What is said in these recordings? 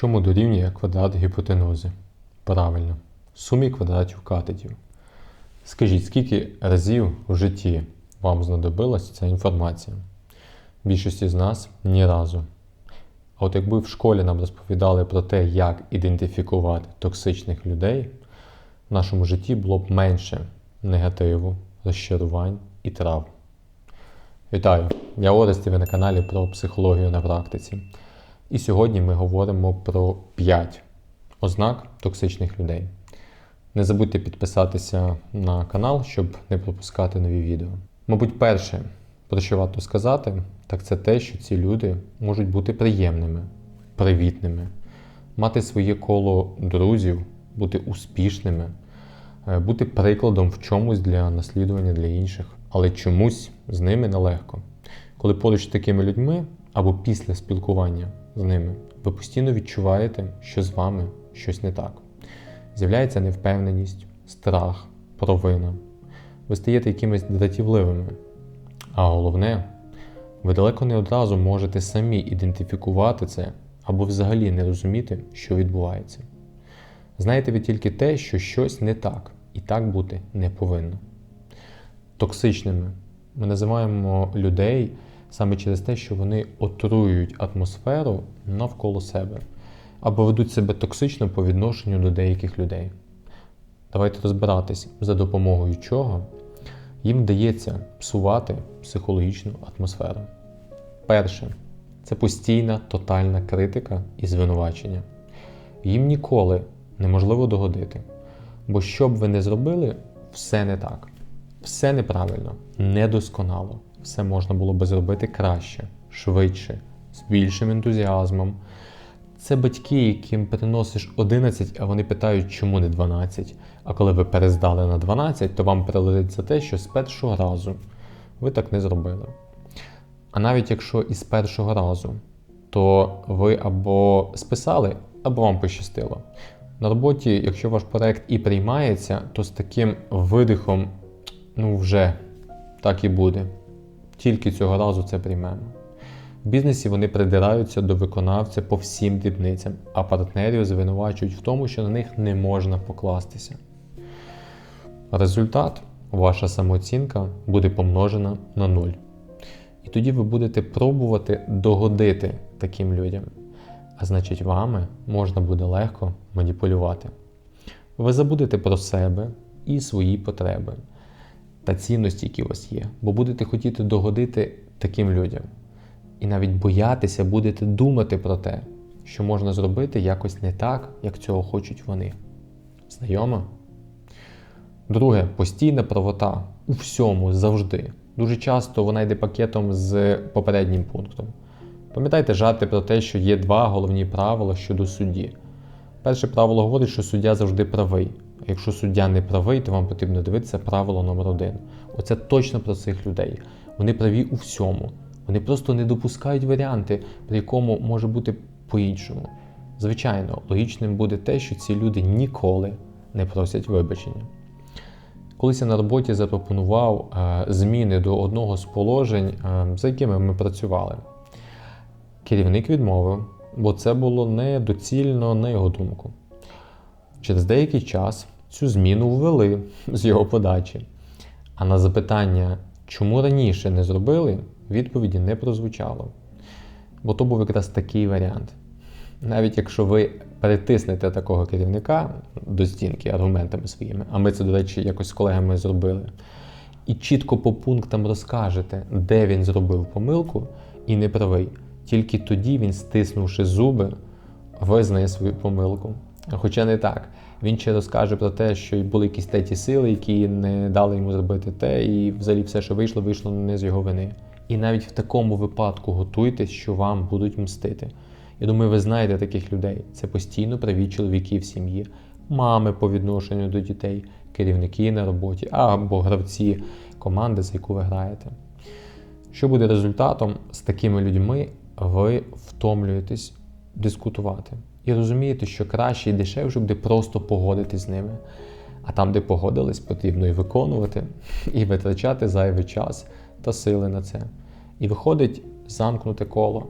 Чому дорівнює квадрат гіпотенузи? Правильно, сумі квадратів катетів. Скажіть, скільки разів в житті вам знадобилась ця інформація? Більшості з нас ні разу. А от якби в школі нам розповідали про те, як ідентифікувати токсичних людей, в нашому житті було б менше негативу, розчарувань і трав. Вітаю! Я Орест, і ви на каналі про психологію на практиці. І сьогодні ми говоримо про 5 ознак токсичних людей. Не забудьте підписатися на канал, щоб не пропускати нові відео. Мабуть, перше, про що варто сказати, так це те, що ці люди можуть бути приємними, привітними, мати своє коло друзів, бути успішними, е, бути прикладом в чомусь для наслідування для інших, але чомусь з ними нелегко. Коли поруч з такими людьми або після спілкування з ними, ви постійно відчуваєте, що з вами щось не так. З'являється невпевненість, страх, провина. Ви стаєте якимись дратівливими. А головне, ви далеко не одразу можете самі ідентифікувати це або взагалі не розуміти, що відбувається. Знаєте ви тільки те, що щось не так, і так бути не повинно. Токсичними ми називаємо людей саме через те, що вони отруюють атмосферу навколо себе або ведуть себе токсично по відношенню до деяких людей. Давайте розбиратись, за допомогою чого їм вдається псувати психологічну атмосферу. Перше це постійна тотальна критика і звинувачення. Їм ніколи неможливо догодити. Бо що б ви не зробили, все не так, все неправильно, недосконало. Все можна було би зробити краще, швидше, з більшим ентузіазмом. Це батьки, яким приносиш 11, а вони питають, чому не 12. А коли ви перездали на 12, то вам прилетить за те, що з першого разу ви так не зробили. А навіть якщо із першого разу, то ви або списали, або вам пощастило. На роботі, якщо ваш проект і приймається, то з таким видихом, ну вже так і буде. Тільки цього разу це приймемо. В бізнесі вони придираються до виконавця по всім дрібницям, а партнерів звинувачують в тому, що на них не можна покластися. Результат ваша самооцінка буде помножена на нуль. І тоді ви будете пробувати догодити таким людям. А значить, вами можна буде легко маніпулювати. Ви забудете про себе і свої потреби та цінності, які у вас є, бо будете хотіти догодити таким людям. І навіть боятися будете думати про те, що можна зробити якось не так, як цього хочуть вони. Знайомо? Друге, постійна правота у всьому завжди. Дуже часто вона йде пакетом з попереднім пунктом. Пам'ятайте жарти про те, що є два головні правила щодо судді. Перше правило говорить, що суддя завжди правий. Якщо суддя не правий, то вам потрібно дивитися правило номер один. Оце точно про цих людей. Вони праві у всьому. Вони просто не допускають варіанти, при якому може бути по-іншому. Звичайно, логічним буде те, що ці люди ніколи не просять вибачення. Колись я на роботі запропонував е, зміни до одного з положень, е, за якими ми працювали. Керівник відмовив, бо це було недоцільно на його думку. Через деякий час цю зміну ввели з його подачі. А на запитання, чому раніше не зробили, відповіді не прозвучало. Бо то був якраз такий варіант. Навіть якщо ви перетиснете такого керівника до стінки аргументами своїми, а ми це, до речі, якось з колегами зробили, і чітко по пунктам розкажете, де він зробив помилку і не правий, тільки тоді він, стиснувши зуби, визнає свою помилку. Хоча не так. Він ще розкаже про те, що були якісь треті сили, які не дали йому зробити те, і взагалі все, що вийшло, вийшло не з його вини. І навіть в такому випадку готуйтесь, що вам будуть мстити. Я думаю, ви знаєте таких людей. Це постійно праві чоловіки в сім'ї, мами по відношенню до дітей, керівники на роботі або гравці команди, за яку ви граєте. Що буде результатом з такими людьми, ви втомлюєтесь дискутувати. І розумієте, що краще і дешевше буде просто погодитись з ними. А там, де погодились, потрібно і виконувати, і витрачати зайвий час та сили на це. І виходить замкнуте коло.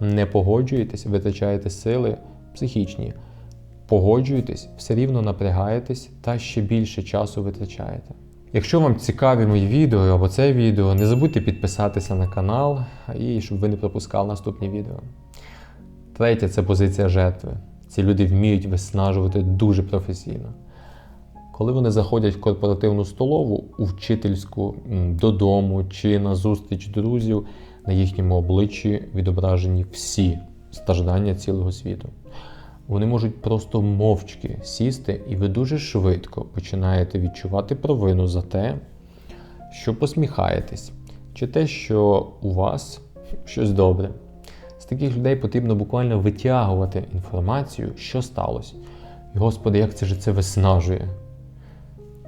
Не погоджуєтесь, витрачаєте сили, психічні. Погоджуєтесь, все рівно напрягаєтесь та ще більше часу витрачаєте. Якщо вам цікаві мої відео або це відео, не забудьте підписатися на канал і щоб ви не пропускали наступні відео. Третє це позиція жертви. Ці люди вміють виснажувати дуже професійно. Коли вони заходять в корпоративну столову, у вчительську, додому чи на зустріч друзів, на їхньому обличчі відображені всі страждання цілого світу. Вони можуть просто мовчки сісти, і ви дуже швидко починаєте відчувати провину за те, що посміхаєтесь, чи те, що у вас щось добре. З таких людей потрібно буквально витягувати інформацію, що сталося. І, Господи, як це ж це виснажує.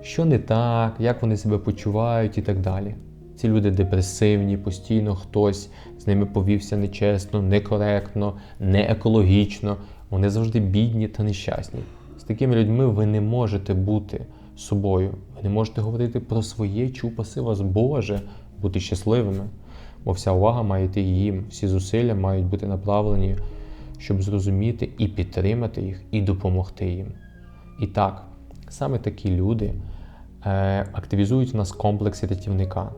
Що не так, як вони себе почувають і так далі. Ці люди депресивні, постійно хтось з ними повівся нечесно, некоректно, не екологічно. Вони завжди бідні та нещасні. З такими людьми ви не можете бути собою. Ви не можете говорити про своє, чи упаси вас Боже, бути щасливими. Бо вся увага має йти їм, всі зусилля мають бути направлені, щоб зрозуміти і підтримати їх, і допомогти їм. І так, саме такі люди е, активізують в нас комплекс рятівника.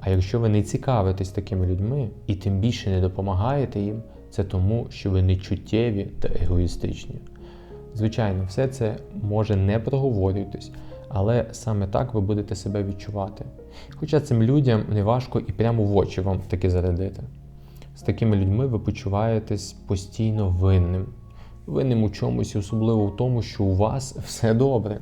А якщо ви не цікавитесь такими людьми і тим більше не допомагаєте їм, це тому, що ви не чуттєві та егоїстичні. Звичайно, все це може не проговорюватись, але саме так ви будете себе відчувати. Хоча цим людям не важко і прямо в очі вам таки зарядити. З такими людьми ви почуваєтесь постійно винним. Винним у чомусь, особливо в тому, що у вас все добре.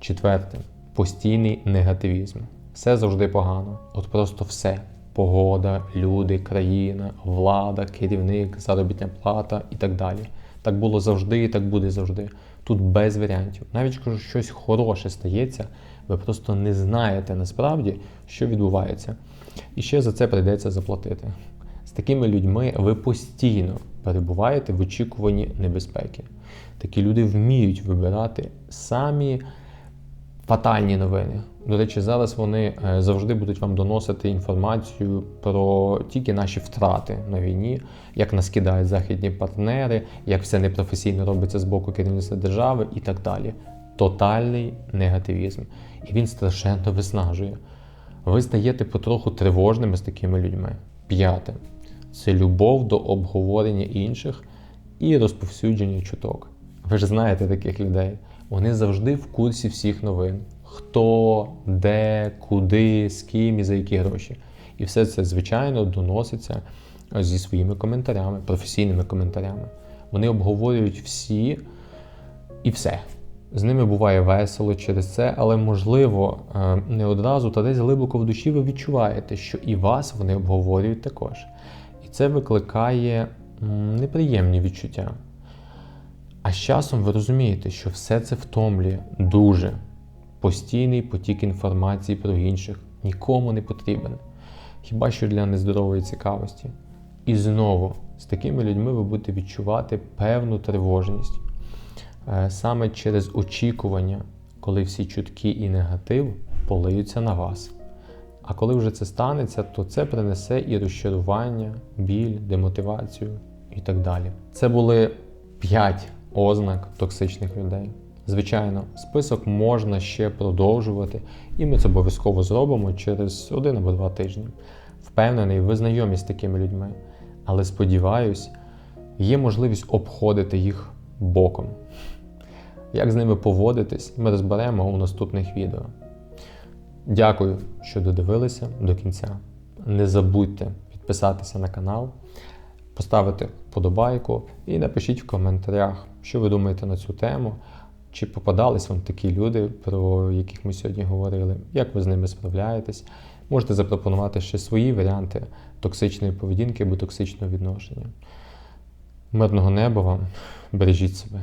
Четверте постійний негативізм. Все завжди погано. От просто все. Погода, люди, країна, влада, керівник, заробітня плата і так далі. Так було завжди і так буде завжди. Тут без варіантів. Навіть якщо щось хороше стається, ви просто не знаєте насправді, що відбувається. І ще за це прийдеться заплатити. З такими людьми ви постійно перебуваєте в очікуванні небезпеки. Такі люди вміють вибирати самі фатальні новини. До речі, зараз вони е, завжди будуть вам доносити інформацію про тільки наші втрати на війні, як нас кидають західні партнери, як все непрофесійно робиться з боку керівництва держави і так далі. Тотальний негативізм. І він страшенно виснажує. Ви стаєте потроху тривожними з такими людьми. П'яте це любов до обговорення інших і розповсюдження чуток. Ви ж знаєте таких людей. Вони завжди в курсі всіх новин. Хто, де, куди, з ким і за які гроші. І все це, звичайно, доноситься зі своїми коментарями, професійними коментарями. Вони обговорюють всі і все. З ними буває весело через це, але можливо е, не одразу, та десь глибоко в душі ви відчуваєте, що і вас вони обговорюють також. І це викликає неприємні відчуття. А з часом ви розумієте, що все це втомлює дуже. Постійний потік інформації про інших нікому не потрібен. Хіба що для нездорової цікавості. І знову з такими людьми ви будете відчувати певну тривожність. Е, саме через очікування, коли всі чутки і негатив полиються на вас. А коли вже це станеться, то це принесе і розчарування, біль, демотивацію і так далі. Це були 5 ознак токсичних людей. Звичайно, список можна ще продовжувати, і ми це обов'язково зробимо через один або два тижні. Впевнений, ви знайомі з такими людьми, але сподіваюсь, є можливість обходити їх боком. Як з ними поводитись, ми розберемо у наступних відео. Дякую, що додивилися до кінця. Не забудьте підписатися на канал, поставити вподобайку і напишіть в коментарях, що ви думаєте на цю тему. Чи попадались вам такі люди, про яких ми сьогодні говорили, як ви з ними справляєтесь? Можете запропонувати ще свої варіанти токсичної поведінки або токсичного відношення. Мирного неба вам, бережіть себе.